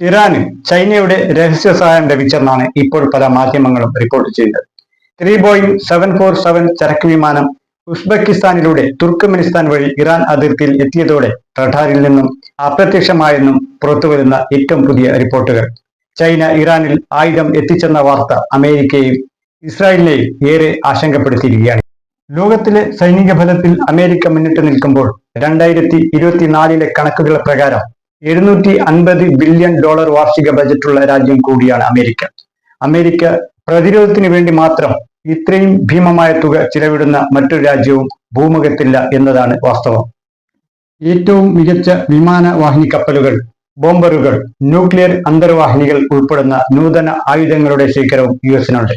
ഇറാന് ചൈനയുടെ രഹസ്യ സഹായം ലഭിച്ചെന്നാണ് ഇപ്പോൾ പല മാധ്യമങ്ങളും റിപ്പോർട്ട് ചെയ്തത് three Boeing seven four seven ചരക്ക് വിമാനം ഉസ്ബെക്കിസ്ഥാനിലൂടെ തുർക്ക്മെനിസ്ഥാൻ വഴി ഇറാൻ അതിർത്തിയിൽ എത്തിയതോടെ റഡാറിൽ നിന്നും അപ്രത്യക്ഷമായെന്നും പുറത്തുവരുന്ന ഏറ്റവും പുതിയ റിപ്പോർട്ടുകൾ ചൈന ഇറാനിൽ ആയുധം എത്തിച്ചെന്ന വാർത്ത അമേരിക്കയെയും ഇസ്രായേലിനെയും ഏറെ ആശങ്കപ്പെടുത്തിയിരിക്കുകയാണ്. ലോകത്തിലെ സൈനിക ഫലത്തിൽ അമേരിക്ക മുന്നിട്ട് നിൽക്കുമ്പോൾ രണ്ടായിരത്തി ഇരുപത്തിനാലിലെ കണക്കുകൾ പ്രകാരം എഴുന്നൂറ്റി അൻപത് ബില്യൺ ഡോളർ വാർഷിക ബജറ്റുള്ള രാജ്യം കൂടിയാണ് അമേരിക്ക. അമേരിക്ക പ്രതിരോധത്തിന് വേണ്ടി മാത്രം ഇത്രയും ഭീമമായ തുക ചിലവിടുന്ന മറ്റൊരു രാജ്യവും ഭൂമുഖത്തില്ല എന്നതാണ് വാസ്തവം. ഏറ്റവും മികച്ച വിമാനവാഹിനി കപ്പലുകൾ ബോംബറുകൾ ന്യൂക്ലിയർ അന്തർവാഹിനികൾ ഉൾപ്പെടുന്ന നൂതന ആയുധങ്ങളുടെ ശേഖരവും യു എസിനുണ്ട്.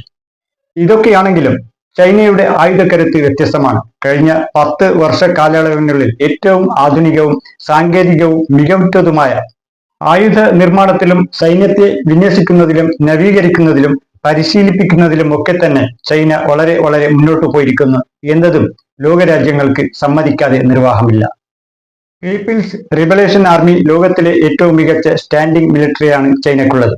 ഇതൊക്കെയാണെങ്കിലും ചൈനയുടെ ആയുധക്കരുത്ത് വ്യത്യസ്തമാണ്. കഴിഞ്ഞ പത്ത് വർഷ കാലയളവിനുള്ളിൽ ഏറ്റവും ആധുനികവും സാങ്കേതികവും മികവുറ്റതുമായ ആയുധ നിർമ്മാണത്തിലും സൈന്യത്തെ വിന്യസിക്കുന്നതിലും നവീകരിക്കുന്നതിലും പരിശീലിപ്പിക്കുന്നതിലും ഒക്കെ തന്നെ ചൈന വളരെ വളരെ മുന്നോട്ട് പോയിരിക്കുന്നു എന്നതും ലോകരാജ്യങ്ങൾക്ക് സമ്മതിക്കാതെ നിർവാഹമില്ല. പീപ്പിൾസ് റിബലേഷൻ ആർമി ലോകത്തിലെ ഏറ്റവും മികച്ച സ്റ്റാൻഡിംഗ് മിലിറ്ററിയാണ് ചൈനക്കുള്ളത്.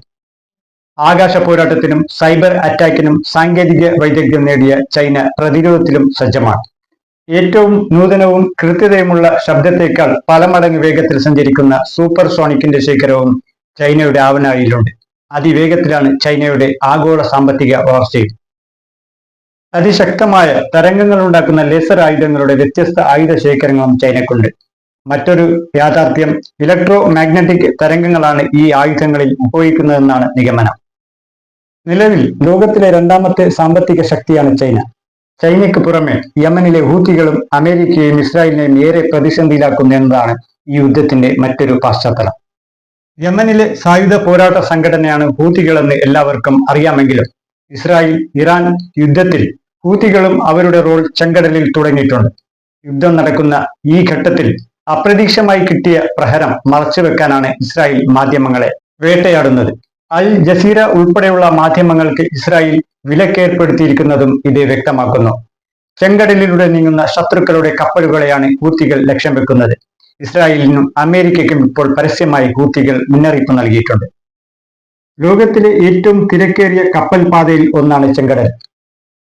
ആകാശ പോരാട്ടത്തിനും സൈബർ അറ്റാക്കിനും സാങ്കേതിക വൈദഗ്ധ്യം നേടിയ ചൈന പ്രതിരോധത്തിലും സജ്ജമാണ് ഏറ്റവും നൂതനവും കൃത്യതയുമുള്ള ശബ്ദത്തേക്കാൾ പല മടങ്ങ് വേഗത്തിൽ സഞ്ചരിക്കുന്ന സൂപ്പർ സോണിക്കിന്റെ ശേഖരവും ചൈനയുടെ ആവനായിലുണ്ട്. അതിവേഗത്തിലാണ് ചൈനയുടെ ആഗോള സാമ്പത്തിക വളർച്ചയും. അതിശക്തമായ തരംഗങ്ങൾ ഉണ്ടാക്കുന്ന ലേസർ ആയുധങ്ങളുടെ വ്യത്യസ്ത ആയുധ ശേഖരങ്ങളും ചൈനക്കുണ്ട്. മറ്റൊരു യാഥാർത്ഥ്യം ഇലക്ട്രോ മാഗ്നറ്റിക് തരംഗങ്ങളാണ് ഈ ആയുധങ്ങളിൽ ഉപയോഗിക്കുന്നതെന്നാണ് നിഗമനം. നിലവിൽ ലോകത്തിലെ രണ്ടാമത്തെ സാമ്പത്തിക ശക്തിയാണ് ചൈന. ചൈനയ്ക്ക് പുറമെ യമനിലെ ഹൂത്തികളും അമേരിക്കയും ഇസ്രായേലിനെയും ഏറെ പ്രതിസന്ധിയിലാക്കുന്നു എന്നതാണ് ഈ യുദ്ധത്തിന്റെ മറ്റൊരു പശ്ചാത്തലം. യമനിലെ സായുധ പോരാട്ട സംഘടനയാണ് ഹൂത്തികളെന്ന് എല്ലാവർക്കും അറിയാമെങ്കിലും ഇസ്രായേൽ ഇറാൻ യുദ്ധത്തിൽ ഹൂത്തികളും അവരുടെ റോൾ ചെങ്കടലിൽ തുടങ്ങിയിട്ടുണ്ട്. യുദ്ധം നടക്കുന്ന ഈ ഘട്ടത്തിൽ അപ്രതീക്ഷമായി കിട്ടിയ പ്രഹരം മറച്ചുവെക്കാനാണ് ഇസ്രായേൽ മാധ്യമങ്ങളെ വേട്ടയാടുന്നത്. അൽ ജസീറ ഉൾപ്പെടെയുള്ള മാധ്യമങ്ങൾക്ക് ഇസ്രായേൽ വിലക്കേർപ്പെടുത്തിയിരിക്കുന്നതും ഇത് വ്യക്തമാക്കുന്നു. ചെങ്കടലിലൂടെ നീങ്ങുന്ന ശത്രുക്കളുടെ കപ്പലുകളെയാണ് ഹൂത്തികൾ ലക്ഷ്യം വെക്കുന്നത്. ഇസ്രായേലിനും അമേരിക്കയ്ക്കും ഇപ്പോൾ പരസ്യമായി ഹൂത്തികൾ മുന്നറിയിപ്പ് നൽകിയിട്ടുണ്ട്. ലോകത്തിലെ ഏറ്റവും തിരക്കേറിയ കപ്പൽ പാതയിൽ ഒന്നാണ് ചെങ്കടൽ.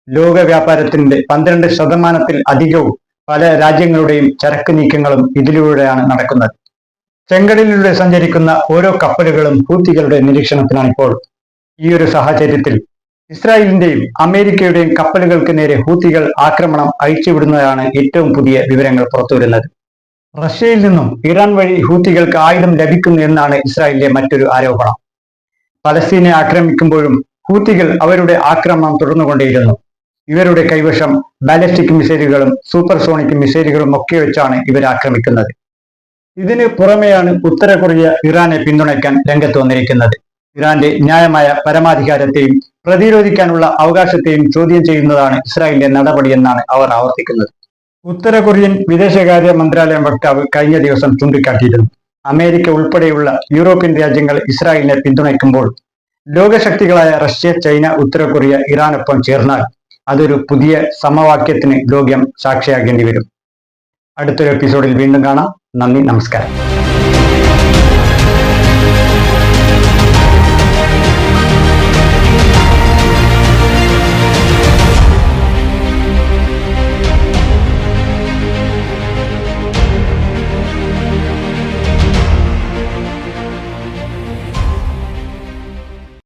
ലോക വ്യാപാരത്തിന്റെ പന്ത്രണ്ട് ശതമാനത്തിൽ അധികവും പല രാജ്യങ്ങളുടെയും ചരക്ക് നീക്കങ്ങളും ഇതിലൂടെയാണ് നടക്കുന്നത്. ചെങ്കടലിലൂടെ സഞ്ചരിക്കുന്ന ഓരോ കപ്പലുകളും ഹൂത്തികളുടെ നിരീക്ഷണത്തിലാണ് ഇപ്പോൾ ഈ ഒരു സാഹചര്യത്തിൽ. ഇസ്രായേലിന്റെയും അമേരിക്കയുടെയും കപ്പലുകൾക്ക് നേരെ ഹൂത്തികൾ ആക്രമണം അഴിച്ചുവിടുന്നതാണ് ഏറ്റവും പുതിയ വിവരങ്ങൾ പുറത്തുവരുന്നത്. റഷ്യയിൽ നിന്നും ഇറാൻ വഴി ഹൂത്തികൾക്ക് ആയുധം ലഭിക്കുന്നു എന്നാണ് ഇസ്രായേലിന്റെ മറ്റൊരു ആരോപണം. പലസ്തീനെ ആക്രമിക്കുമ്പോഴും ഹൂത്തികൾ അവരുടെ ആക്രമണം തുടർന്നുകൊണ്ടേയിരുന്നു. ഇവരുടെ കൈവശം ബാലിസ്റ്റിക് മിസൈലുകളും സൂപ്പർസോണിക് മിസൈലുകളും ഒക്കെ വെച്ചാണ് ഇവർ ആക്രമിക്കുന്നത്. ഇതിന് പുറമെയാണ് ഉത്തര കൊറിയ ഇറാനെ പിന്തുണയ്ക്കാൻ രംഗത്ത് വന്നിരിക്കുന്നത്. ഇറാന്റെ ന്യായമായ പരമാധികാരത്തെയും പ്രതിരോധിക്കാനുള്ള അവകാശത്തെയും ചോദ്യം ചെയ്യുന്നതാണ് ഇസ്രായേലിന്റെ നടപടിയെന്നാണ് അവർ ആവർത്തിക്കുന്നത്. ഉത്തര കൊറിയൻ വിദേശകാര്യ മന്ത്രാലയം വക്താവ് കഴിഞ്ഞ ദിവസം ചൂണ്ടിക്കാട്ടിയിരുന്നു. അമേരിക്ക ഉൾപ്പെടെയുള്ള യൂറോപ്യൻ രാജ്യങ്ങൾ ഇസ്രായേലിനെ പിന്തുണയ്ക്കുമ്പോൾ ലോകശക്തികളായ റഷ്യ ചൈന ഉത്തര കൊറിയ ഇറാനൊപ്പം ചേർന്നാൽ അതൊരു പുതിയ സമവാക്യത്തിന് ലോകം സാക്ഷിയാകേണ്ടി വരും അടുത്തൊരു എപ്പിസോഡിൽ വീണ്ടും കാണാം. നന്ദി നമസ്കാരം.